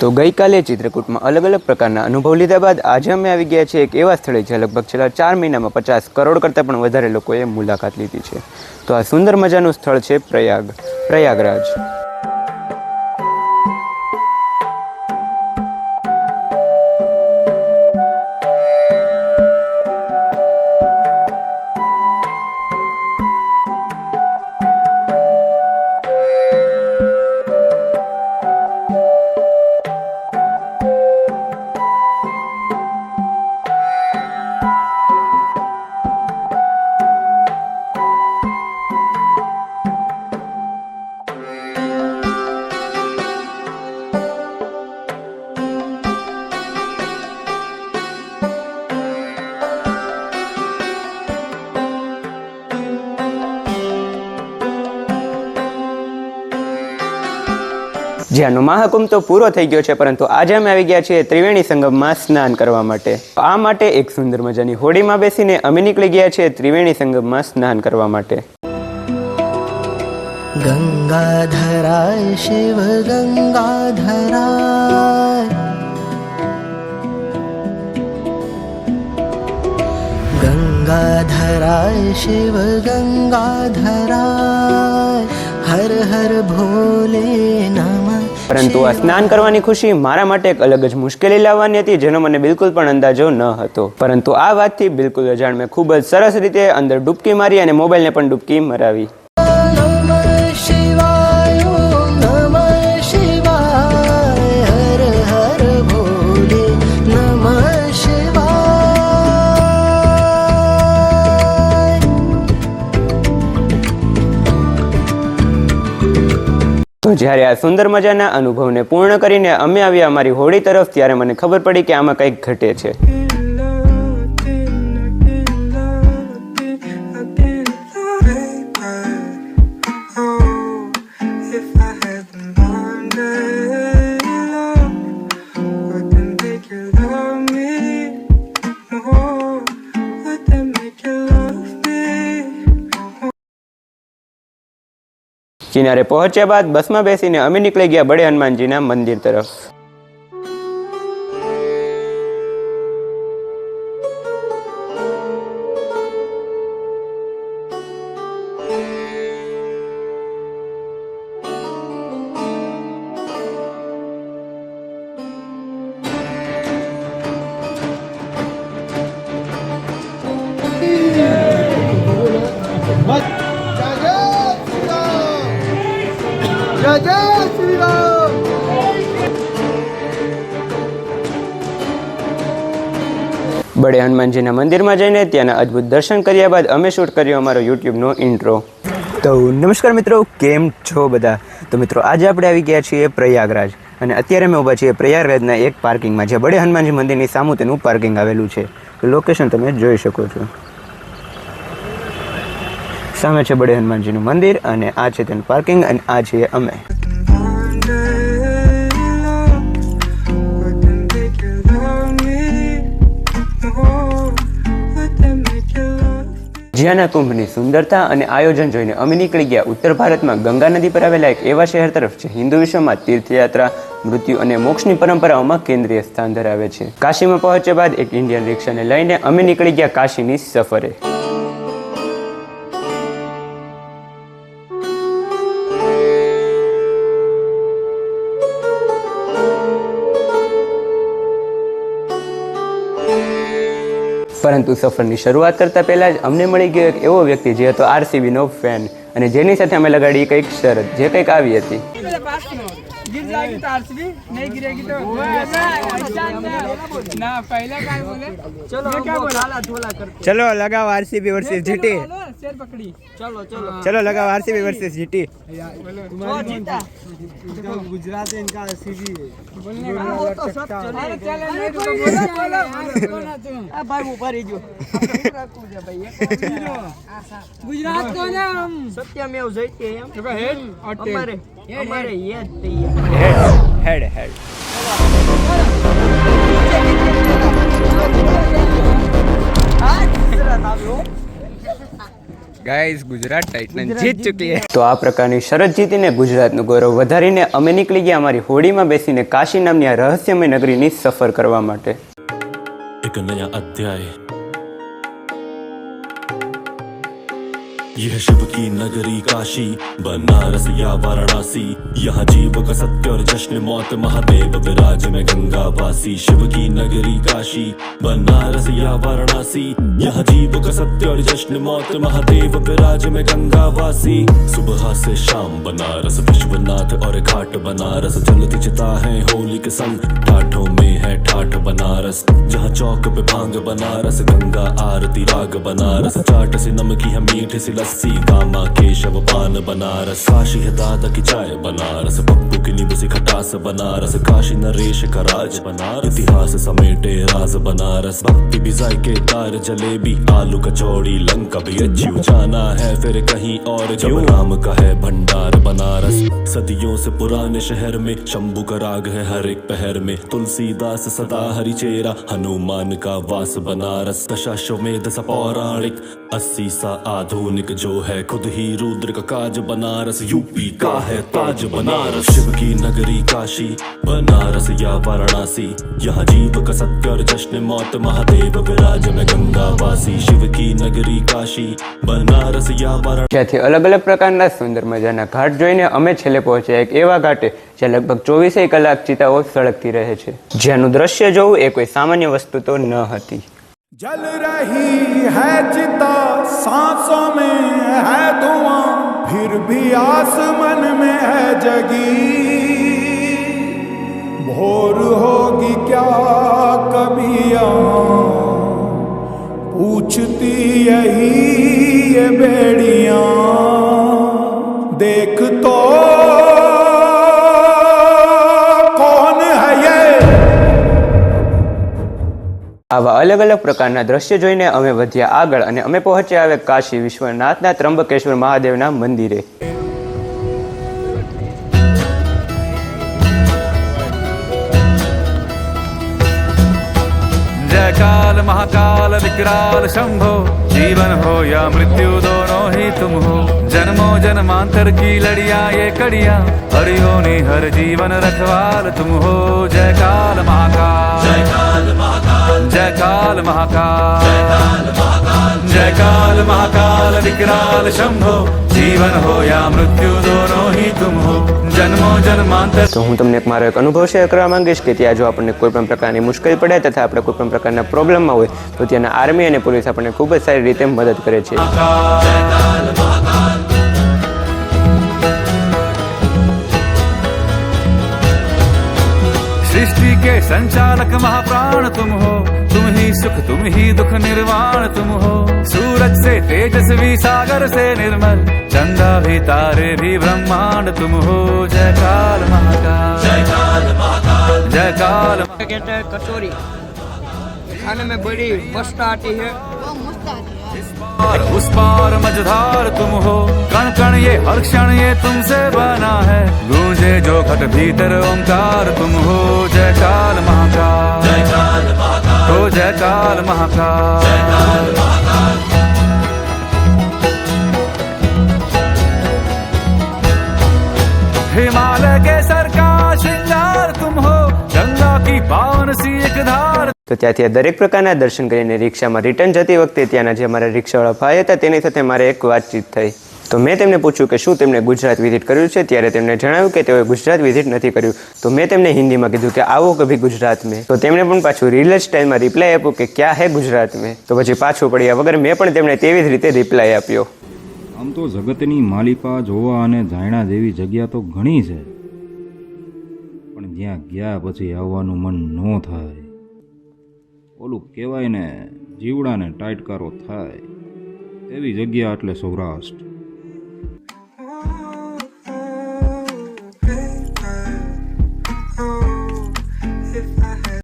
તો ગઈકાલે ચિત્રકૂટમાં અલગ અલગ પ્રકારના અનુભવ લીધા બાદ આજે અમે આવી ગયા છીએ એક એવા સ્થળે જ્યાં લગભગ છેલ્લા ચાર મહિનામાં પચાસ કરોડ કરતાં પણ વધારે લોકોએ મુલાકાત લીધી છે. તો આ સુંદર મજાનું સ્થળ છે પ્રયાગ, પ્રયાગરાજ. જ્યાંનો મહાકુંભ તો પૂરો થઈ ગયો છે, પરંતુ આજે અમે આવી ગયા છીએ ત્રિવેણી સંગમમાં સ્નાન કરવા માટે. આ માટે એક સુંદર મજાની હોડીમાં બેસીને અમે નીકળી ગયા છીએ ત્રિવેણી સંગમમાં સ્નાન કરવા માટે. ગંગાધરાય, શિવ ગંગાધરાય. ગંગાધરાય, શિવ ગંગાધરાય. હર હર ભોલેના પરંતુ આ સ્નાન કરવાની ખુશી મારા માટે એક અલગ જ મુશ્કેલી લાવવાની હતી જેનો મને બિલકુલ પણ અંદાજો ન હતો. પરંતુ આ વાતથી બિલકુલ અજાણ મેં ખૂબ જ સરસ રીતે અંદર ડૂબકી મારી અને મોબાઈલને પણ ડૂબકી મરાવી. જ્યારે આ સુંદર મજાના અનુભવને પૂર્ણ કરીને અમે આવ્યા અમારી હોડી તરફ, ત્યારે મને ખબર પડી કે આમાં કંઈક ઘટે છે. કિનારે પહોંચ્યા બાદ બસમાં બેસીને અમે નીકળી ગયા બડે હનુમાનજીના મંદિર તરફ. બડે હનુમાનજીના મંદિરમાં જઈને ત્યાંના અદ્ભુત દર્શન કર્યા બાદ અમે શૂટ કર્યો અમારો યુટ્યુબનો ઇન્ટ્રો. તો નમસ્કાર મિત્રો, કેમ છો બધા? તો મિત્રો, આજે આપણે આવી ગયા છીએ પ્રયાગરાજ. અને અત્યારે અમે ઊભા છીએ પ્રયાગરાજના એક પાર્કિંગમાં જે બડે હનુમાનજી મંદિરની સામું તેનું પાર્કિંગ આવેલું છે. લોકેશન તમે જોઈ શકો છો. સામે છે બડે હનુમાનજીનું મંદિર અને આ છે તેનું પાર્કિંગ અને આ છીએ અમે. જ્યાંના કુંભની સુંદરતા અને આયોજન જોઈને અમે નીકળી ગયા. ઉત્તર ભારતમાં ગંગા નદી પર આવેલા એક એવા શહેર તરફ જે હિન્દુ વિશ્વમાં તીર્થયાત્રા, મૃત્યુ અને મોક્ષની પરંપરાઓમાં કેન્દ્રીય સ્થાન ધરાવે છે. કાશીમાં પહોંચ્યા બાદ એક ઇન્ડિયન રિક્ષાને લઈને અમે નીકળી ગયા કાશીની સફરે. પરંતુ સફરની શરૂઆત કરતા પહેલા જ અમને મળી ગયો એક એવો વ્યક્તિ જે હતો આરસીબીનો ફેન અને જેની સાથે અમે લગાડી કંઈક શરત જે કંઈક આવી હતી. ચલો લગાવ આરસીબી વર્સિસ જીટી. ચલો લગાવ RCB versus GT. Gujarat Satyam એવું જઈતી એમ. કે હેડ અમારે અમારે હેડ તૈયાર. Head head. Guys Gujarat titan જીત ચૂકી તો આ પ્રકારની શરત જીતીને ગુજરાતનું ગૌરવ વધારીને અમે નીકળી ગયા અમારી હોડીમાં બેસીને કાશી નામની આ રહસ્યમય નગરીની સફર કરવા માટે. એક નયા અધ્યાય यह शिव की नगरी काशी, बनारस या वाराणसी। यहाँ जीव का सत्य और जश्न मौत महादेव विराज में गंगा वासी शिव की नगरी काशी, बनारस या वाराणसी। यहाँ जीव का सत्य और जश्न मौत महादेव विराज में गंगा वासी सुबह से शाम बनारस, विश्वनाथ और घाट बनारस। जलती चिता है होली के संग, ठाठों में है ठाठ बनारस। जहाँ चौक पे भाँग बनारस, गंगा आरती राग बनारस। चाट से नमकी है मीठी सी लस्सी गामा केशव पान बनारस। काशी है दादा की चाय बनारस। पप्पू की नींबू सी खटास बनारस। काशी नरेश का राज बनारस। इतिहास समेटे राज बनारस। भक्ति भी जायके दार जलेबी। आलू कचौड़ी लंका भी अच्छी जाना है। फिर कहीं और जब राम का है भंडार बनारस। सदियों से पुराने शहर में शंभू का राग है हर एक पहर में। तुलसीदास सदा हरि चेरा हनुमान का वास बनारस। दशाश्वमेध सा पौराणिक अस्सी सा आधुनिक जो है खुद ही रुद्र का काज बनारस यूपी का है ताज बनारस शिव की नगरी काशी बनारस या वाराणसी यहाँ जीव का सत्य और जश्न मौत महादेव विराज में गंगा वासी शिव की नगरी काशी बनारस या वाराणसी જ્યાંથી અલગ અલગ પ્રકારના સુંદર મજાના ઘાટ જોઈને અમે છેલ્લે પહોંચ્યા એક એવા ઘાટે જ્યાં લગભગ ચોવીસેય કલાક ચિતાઓ સળગતી રહે છે જ્યાંનું દ્રશ્ય જોવું એ કોઈ સામાન્ય વસ્તુ તો ન હતી जल रही है चिता, सांसों में है धुआँ, फिर भी आस मन में है जगी। भोर होगी क्या कभी पूछती यही ये बेड़ियाँ। देख तो અલગ અલગ પ્રકારના દ્રશ્ય જોઈને અમે વધ્યા આગળ અને અમે પહોંચ્યા હવે કાશી વિશ્વનાથના ત્રંબકેશ્વર મહાદેવના મંદિરે. જય કાલ મહાકાલ વિકરાલ શંભો. जीवन हो या मृत्यु दोनों ही तुम हो जन्मों जन्मांतर की लड़िया ये कड़िया हरियोनी हर जीवन रखवाल तुम हो जय काल महाकाल जय काल महाकाल जय काल महाकाल जय काल महाकाल विकराल शंभो जीवन हो या मृत्यु दोनों ही तुम हो जन्मों जन्मांतर તો હું તમને એક મારો એક અનુભવ શેર કરવા માંગીશ કે ત્યાં જો આપણને કોઈ પણ પ્રકારની મુશ્કેલી પડે તથા આપણે કોઈ પણ પ્રકારના પ્રોબ્લેમમાં હોય તો ત્યાંના આર્મી અને પોલીસ આપણને ખૂબ જ સારી રીતે મદદ કરે છે सृष्टि के संचालक महाप्राण तुम हो तुम ही सुख तुम ही दुख निर्वाण तुम हो सूरज से तेजस्वी सागर से निर्मल चंदा भी तारे भी ब्रह्मांड तुम हो जय काल महाकाल जय काल महाकाल जय काल कहते हैं कचौरी खाने में बड़ी मस्त आती है और उस पार मझधार तुम हो। कण कण ये हर क्षण ये तुमसे बना है। गूंजे जो घट भीतर ओंकार तुम हो। जय काल महाकाल। जय काल महाकाल। हो जय काल महाकाल। जय काल हिमालय के सर का श्रृंगार तुम हो। गंगा की पावन सी एक धार તો ત્યાંથી દરેક પ્રકારના દર્શન કરીને રિક્ષામાં રિટર્ન જતી વખતે ત્યાંના જે અમારા રિક્ષાવાળા ભાઈ હતા, તેની સાથે મારે એક વાતચીત થઈ. તો મેં તેમને પૂછ્યું કે શું તેમણે ગુજરાત વિઝિટ કર્યું છે? ત્યારે તેમણે જણાવ્યું કે તેઓએ ગુજરાત વિઝિટ નથી કર્યું. તો મેં તેમને હિન્દીમાં કીધું કે આવો કભી ગુજરાત મેં. તો તેમણે પણ પાછું રીલ સ્ટાઇલમાં રિપ્લાય આપ્યું કે ક્યાં હે ગુજરાત મેં? તો પછી પાછું પડ્યા વગર મેં પણ તેમણે તેવી જ રીતે રિપ્લાય આપ્યો. આમ તો જગતની માલિકા જોવા અને જાણ્યા જેવી જગ્યા તો ઘણી છે. પણ જ્યાં ગયા પછી આવવાનું મન ન થાય. ઓલું કહેવાય ને જીવડાને ટાઈટકારો થાય. એવી જગ્યા એટલે સૌરાષ્ટ્ર.